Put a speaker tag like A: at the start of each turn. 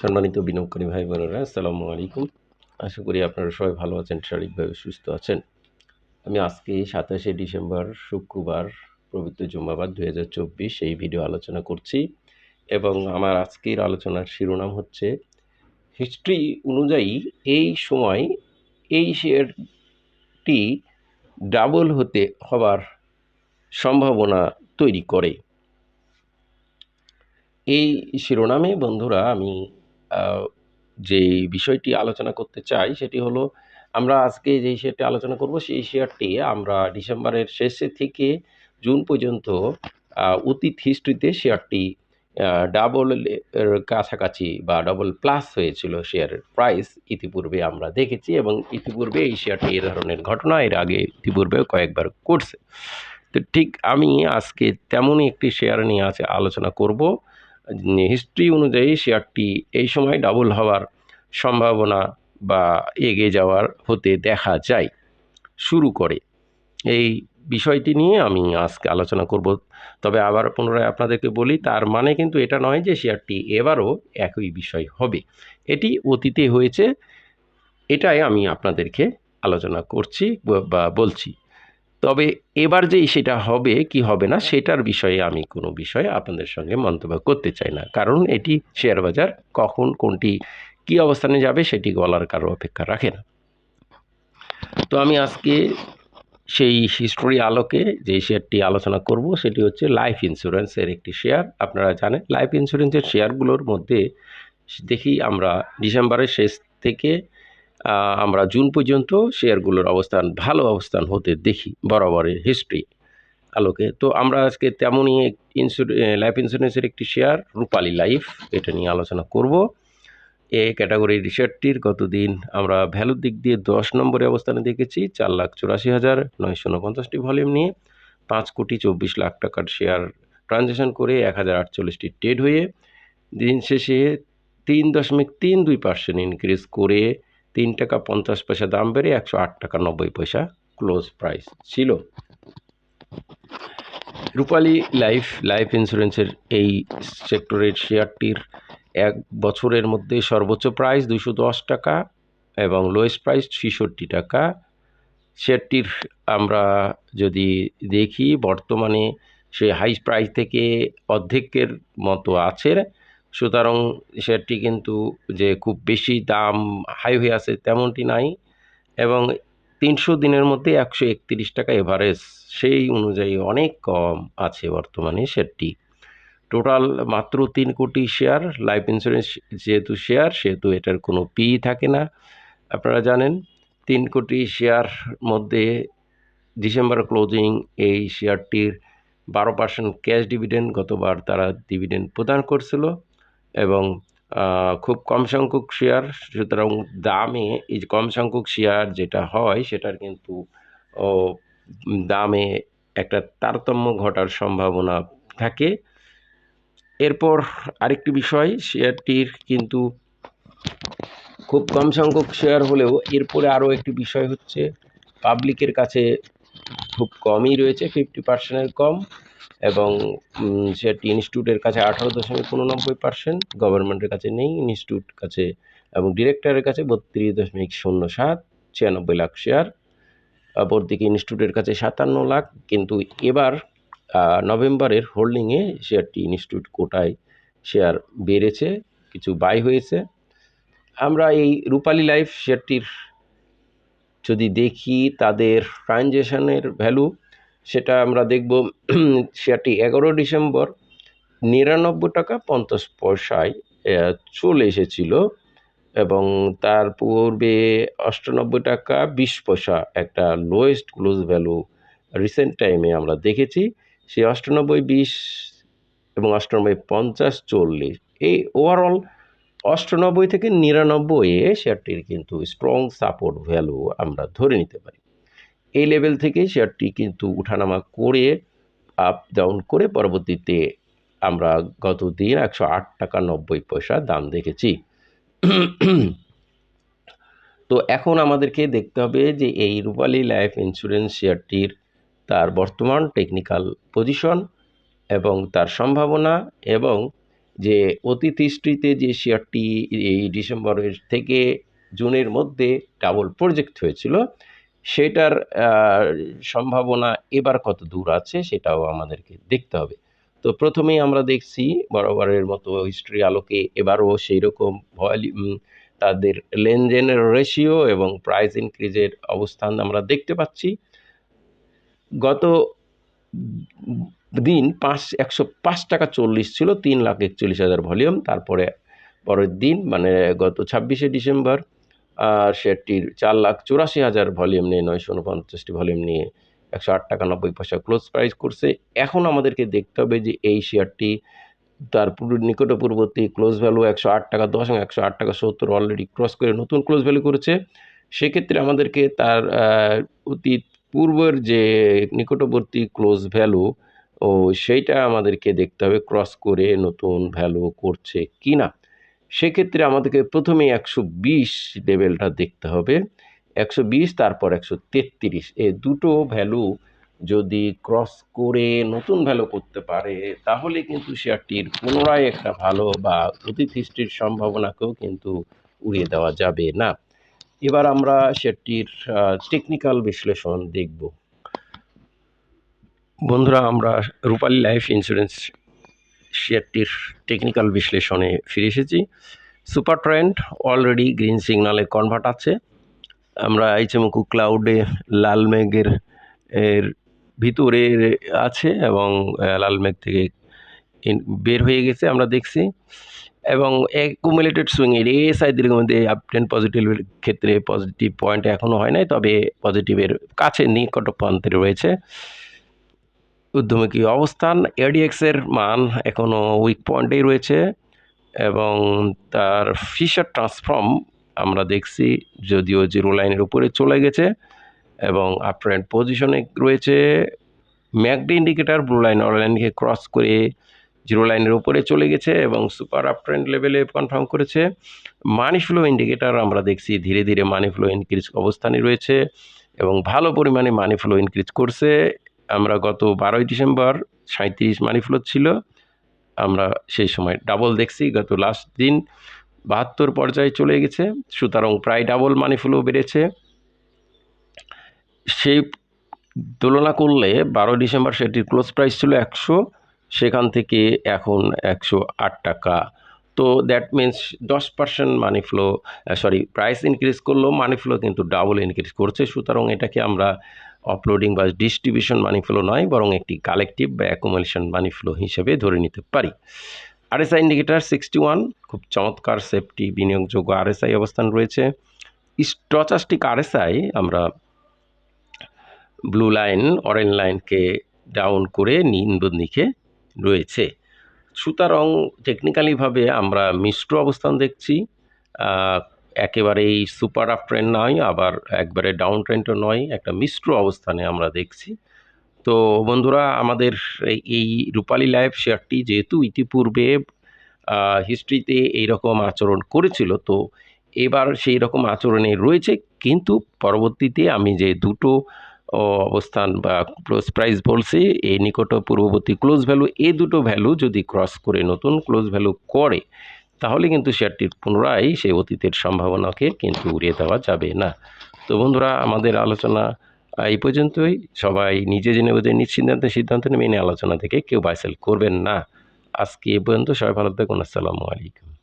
A: সম্মানিত বিনিয়োগকারী ভাই বোনেরা, আসসালামু আলাইকুম। আশা করি আপনারা সবাই ভালো আছেন, শারীরিকভাবে সুস্থ আছেন। আমি আজকে সাতাশে ডিসেম্বর, শুক্রবার, পবিত্র জুম্মাবাদ দু হাজার চব্বিশ এই ভিডিও আলোচনা করছি এবং আমার আজকের আলোচনার শিরোনাম হচ্ছে, হিস্ট্রি অনুযায়ী এই সময় এই শেয়ারটি ডাবল হতে হবার সম্ভাবনা তৈরি করে। এই শিরোনামে বন্ধুরা, আমি যে বিষয়টি আলোচনা করতে চাই সেটি হলো, আমরা আজকে যে শেয়ারটি আলোচনা করব সেই শেয়ারটি আমরা ডিসেম্বরের শেষে থেকে জুন পর্যন্ত অতীত হিস্ট্রিতে শেয়ারটি ডাবল কাছাকাছি বা ডাবল প্লাস হয়েছিল শেয়ারের প্রাইস ইতিপূর্বে আমরা দেখেছি এবং ইতিপূর্বে এই শেয়ারটি এ ধরনের ঘটনা, এর আগে ইতিপূর্বেও কয়েকবার করছে। তো ঠিক আমি আজকে তেমনই একটি শেয়ার নিয়ে আছে আলোচনা করব। হিস্ট্রি অনুযায়ী শেয়ারটি এই সময় ডাবল হওয়ার সম্ভাবনা বা এগিয়ে যাওয়ার হতে দেখা যায়। শুরু করে। এই বিষয়টি নিয়ে আমি আজকে আলোচনা করব। তবে আবার পুনরায় আপনাদেরকে বলি, তার মানে কিন্তু এটা নয় যে শেয়ারটি এবারও একই বিষয় হবে। এটি অতীতে হয়েছে, এটাই আমি আপনাদেরকে আলোচনা করছি বা বলছি। তবে এবার যে সেটা হবে, কি হবে না, সেটার বিষয়ে আমি কোনো বিষয়ে আপনাদের সঙ্গে মন্তব্য করতে চাই না। কারণ এটি শেয়ার বাজার, কখন কোনটি কি অবস্থানে যাবে সেটি বলার কারও অপেক্ষা রাখে না। তো আমি আজকে সেই হিস্টোরি আলোকে যে শেয়ারটি আলোচনা করব, সেটি হচ্ছে লাইফ ইন্স্যুরেন্সের একটি শেয়ার। আপনারা জানেন লাইফ ইন্স্যুরেন্সের শেয়ারগুলোর মধ্যে, দেখি আমরা ডিসেম্বরের শেষ থেকে আমরা জুন পর্যন্ত শেয়ারগুলোর অবস্থান, ভালো অবস্থান হতে দেখি বরাবরের হিস্ট্রি আলোকে। তো আমরা আজকে তেমনই ইন্স্যুর লাইফ ইন্স্যুরেন্সের একটি শেয়ার রূপালী লাইফ এটা নিয়ে আলোচনা করব। এই ক্যাটাগরির শেয়ারটির গতদিন আমরা ভ্যালুর দিক দিয়ে দশ নম্বরে অবস্থানে দেখেছি, চার লাখ চুরাশি হাজার নয়শো উনপঞ্চাশটি ভলিউম নিয়ে পাঁচ কোটি চব্বিশ লাখ টাকার শেয়ার ট্রানজ্যাকশন করে এক হাজার আটচল্লিশটি ট্রেড হয়ে দিন শেষে তিন দশমিক তিন দুই পার্সেন্ট ইনক্রিজ করে তিন টাকা পঞ্চাশ পয়সা দাম বেড়ে একশো আট টাকা নব্বই পয়সা ক্লোজ প্রাইস ছিল। রূপালী লাইফ লাইফ ইন্স্যুরেন্সের এই সেক্টরের শেয়ারটির এক বছরের মধ্যে সর্বোচ্চ প্রাইস দুশো দশ টাকা এবং লোয়েস্ট প্রাইস ছেষট্টি টাকা। শেয়ারটির আমরা যদি দেখি, বর্তমানে সে হাই প্রাইস থেকে অর্ধেকের মতো আছে। সুতরাং শেয়ারটি কিন্তু যে খুব বেশি দাম হাই হয়ে আছে তেমনটি নাই এবং তিনশো দিনের মধ্যে একশো একত্রিশ টাকা এভারেজ। সেই অনুযায়ী অনেক কম আছে বর্তমানে শেয়ারটি। টোটাল মাত্র তিন কোটি শেয়ার, লাইফ ইন্স্যুরেন্স যেহেতু শেয়ার, সেহেতু এটার কোনো পি থাকে না। আপনারা জানেন, তিন কোটি শেয়ার মধ্যে ডিসেম্বর ক্লোজিং এই শেয়ারটির বারো পার্সেন্ট ক্যাশ ডিভিডেন্ড গতবার তারা ডিভিডেন্ড প্রদান করছিল। এবং খুব কম সংখ্যক শেয়ার সুতরাং দামে, এই কম সংখ্যক শেয়ার যেটা হয়, সেটার কিন্তু দামে একটা তারতম্য ঘটার সম্ভাবনা থাকে। এরপর আরেকটি বিষয় শেয়ারটির কিন্তু খুব কম সংখ্যক শেয়ার হলেও এরপরে আরও একটি বিষয় হচ্ছে পাবলিকের কাছে খুব কমই রয়েছে ফিফটি পার্সেন্টের কম। এবং শেয়ারটি ইনস্টিটিউটের কাছে আঠারো দশমিক উননব্বই পার্সেন্ট গভর্নমেন্টের কাছে নেই ইনস্টিটিউট কাছে এবং ডিরেক্টরের কাছে বত্রিশ দশমিক শূন্য সাত, ছিয়ানব্বই লাখ শেয়ার অপরদিকে ইনস্টিটিউটের কাছে সাতান্ন লাখ, কিন্তু এবার নভেম্বরের হোল্ডিংয়ে শেয়ারটি ইনস্টিটিউট কোটায় শেয়ার বেড়েছে, কিছু বাই হয়েছে। আমরা এই রূপালী লাইফ শেয়ারটির যদি দেখি, তাদের ট্রানজেকশনের ভ্যালু সেটা আমরা দেখব শেয়ারটি এগারো ডিসেম্বর, নিরানব্বই টাকা পঞ্চাশ পয়সায় চলে এসেছিল এবং তার পূর্বে অষ্টানব্বই টাকা বিশ পয়সা একটা লোয়েস্ট ক্লোজ ভ্যালু রিসেন্ট টাইমে আমরা দেখেছি। সেই অষ্টানব্বই বিশ এবং অষ্টানব্বই পঞ্চাশ চল্লিশ, এই ওভারঅল অষ্টানব্বই থেকে নিরানব্বইয়ে শেয়ারটির কিন্তু স্ট্রং সাপোর্ট ভ্যালু আমরা ধরে নিতে পারি। এই লেভেল থেকে শেয়ারটি কিন্তু উঠানামা করে আপ ডাউন করে পরবর্তীতে আমরা গত দিন একশো আট টাকা নব্বই পয়সা দাম দেখেছি। তো এখন আমাদেরকে দেখতে হবে যে এই রূপালী লাইফ ইন্স্যুরেন্স শেয়ারটির তার বর্তমান টেকনিক্যাল পজিশন এবং তার সম্ভাবনা এবং যে অতীত যে শেয়ারটি এই ডিসেম্বরের থেকে জুনের মধ্যে ডাবল প্রজেক্ট হয়েছিল সেটার সম্ভাবনা এবার কত দূর আছে সেটাও আমাদেরকে দেখতে হবে। তো প্রথমেই আমরা দেখছি বরাবরের মতো হিস্ট্রি আলোকে এবারও সেই রকম ভলিউম তাদের লেনদেনের রেশিও এবং প্রাইস ইনক্রিজের অবস্থান আমরা দেখতে পাচ্ছি। গত দিন পাঁচ, একশো পাঁচ টাকা চল্লিশ ছিল, তিন লাখ একচল্লিশ হাজার ভলিউম তারপরে পরের দিন মানে গত ছাব্বিশে ডিসেম্বর আর শেয়ারটির চার লাখ চুরাশি হাজার ভলিউম নিয়ে নয়শো উনপঞ্চাশটি ভলিউম নিয়ে একশো আট টাকা নব্বই পয়সা ক্লোজ প্রাইস করছে। এখন আমাদেরকে দেখতে হবে যে এই শেয়ারটি তার পুরো নিকটপূর্ববর্তী ক্লোজ ভ্যালু একশো আট টাকা দশ এবং একশো আট টাকা সত্তর অলরেডি ক্রস করে নতুন ক্লোজ ভ্যালু করেছে। সেক্ষেত্রে আমাদেরকে তার অতীত পূর্বের যে নিকটবর্তী ক্লোজ ভ্যালু, ও সেইটা আমাদেরকে দেখতে হবে ক্রস করে নতুন ভ্যালু করছে কি না সেক্ষেত্রে আমাদেরকে প্রথমে একশো বিশ লেভেলটা দেখতে হবে। একশো বিশ, তারপর একশো তেত্রিশ। এই দুটো ভ্যালু যদি ক্রস করে নতুন ভ্যালু করতে পারে, তাহলে কিন্তু শেয়ারটির পুনরায় একটা ভালো বা অতীত হিস্ট্রির সম্ভাবনাকেও কিন্তু উড়িয়ে দেওয়া যাবে না। এবার আমরা শেয়ারটির টেকনিক্যাল বিশ্লেষণ দেখব। বন্ধুরা, আমরা রূপালী লাইফ ইন্স্যুরেন্স শেয়ারটির টেকনিক্যাল বিশ্লেষণে ফিরে এসেছি। সুপার ট্রেন্ড অলরেডি গ্রিন সিগনালে কনভার্ট আছে। আমরা এইচএমকু ক্লাউডে লাল মেঘের, এর ভিতরে আছে এবং লাল মেঘ থেকে বের হয়ে গেছে আমরা দেখছি। এবং অ্যাকুমুলেটেড সুইংয়ের এএসআই দীর্ঘমধ্যে আপ টেন পজিটিভের ক্ষেত্রে পজিটিভ পয়েন্ট এখনও হয় নাই, তবে পজিটিভের কাছে নিকট প্রান্তে রয়েছে। ঊর্ধ্বমুখী অবস্থান। এডিএক্সের মান এখনও উইক পয়েন্টেই রয়েছে এবং তার ফিশার ট্রান্সফর্ম আমরা দেখছি যদিও জিরো লাইনের উপরে চলে গেছে এবং আপট্রেন্ড পজিশনে রয়েছে। MACD indicator blue line or লাইনকে ক্রস করে জিরো লাইনের উপরে চলে গেছে এবং সুপার আপট্রেন্ড লেভেলে কনফার্ম করেছে। মানি ফ্লো ইন্ডিকেটার আমরা দেখছি ধীরে ধীরে মানি ফ্লো ইনক্রিজ অবস্থানে রয়েছে এবং ভালো পরিমাণে মানি ফ্লো ইনক্রিজ করছে আমরা গত বারোই ডিসেম্বর সাঁত্রিশ মানি ফ্লো ছিল, আমরা সেই সময় ডাবল দেখছি, গত লাস্ট দিন বাহাত্তর পর্যায়ে চলে গেছে, সুতরাং প্রায় ডাবল মানি ফ্লো বেড়েছে। সেই তুলনা করলে বারো ডিসেম্বর সেটির ক্লোজ প্রাইস ছিল একশো, সেখান থেকে এখন একশো আট টাকা। তো দ্যাট মিন্স দশ percent money flow sorry price increase করলেও মানি ফ্লো কিন্তু ডাবল ইনক্রিজ করছে, সুতরাং এটাকে আমরা অপলোডিং বা ডিস্ট্রিবিউশন মানি ফ্লো নয়, বরং একটি কালেকটিভ বা অ্যাকুমুলেশন মানি ফ্লো হিসেবে ধরে নিতে পারি। আরএসআই ইন্ডিকেটার সিক্সটি ওয়ান খুব চমৎকার সেফটি বিনিয়োগযোগ্য আরএসআই অবস্থান রয়েছে। স্টচাস্টিক আরএসআই আমরা ব্লু লাইন অরেঞ্জ লাইনকে ডাউন করে নিম্ন দিকে রয়েছে। সুতরাং টেকনিক্যালিভাবে আমরা মিশ্র অবস্থান দেখছি। একেবারেই সুপার আপ ট্রেন্ড নয়, আবার একবারে ডাউন ট্রেন্ডও নয়, একটা মিশ্র অবস্থানে আমরা দেখছি। তো বন্ধুরা, আমাদের এই- রূপালী লাইফ শেয়ারটি যেহেতু ইতিপূর্বে হিস্ট্রিতে এইরকম আচরণ করেছিল, তো এবার সেই রকম আচরণে রয়েছে, কিন্তু পরবর্তীতে আমি যে দুটো অবস্থান বা ক্লোজ প্রাইস বলছি, এই নিকট পূর্ববর্তী ক্লোজ ভ্যালু এই দুটো ভ্যালু যদি ক্রস করে নতুন ক্লোজ ভ্যালু করে তাহলে কিন্তু শেয়ারটির পুনরায় সেই অতীতের সম্ভাবনাকে কিন্তু উড়িয়ে দেওয়া যাবে না। তো বন্ধুরা, আমাদের আলোচনা এই পর্যন্তই। সবাই নিজে জেনে বুঝে নিশ্চিন্ত সিদ্ধান্ত নেবে এই আলোচনা থেকে কেউ বাইসেল করবেন না। আজকে এ পর্যন্ত সবাই ভালো থাকুন। আসসালামু আলাইকুম।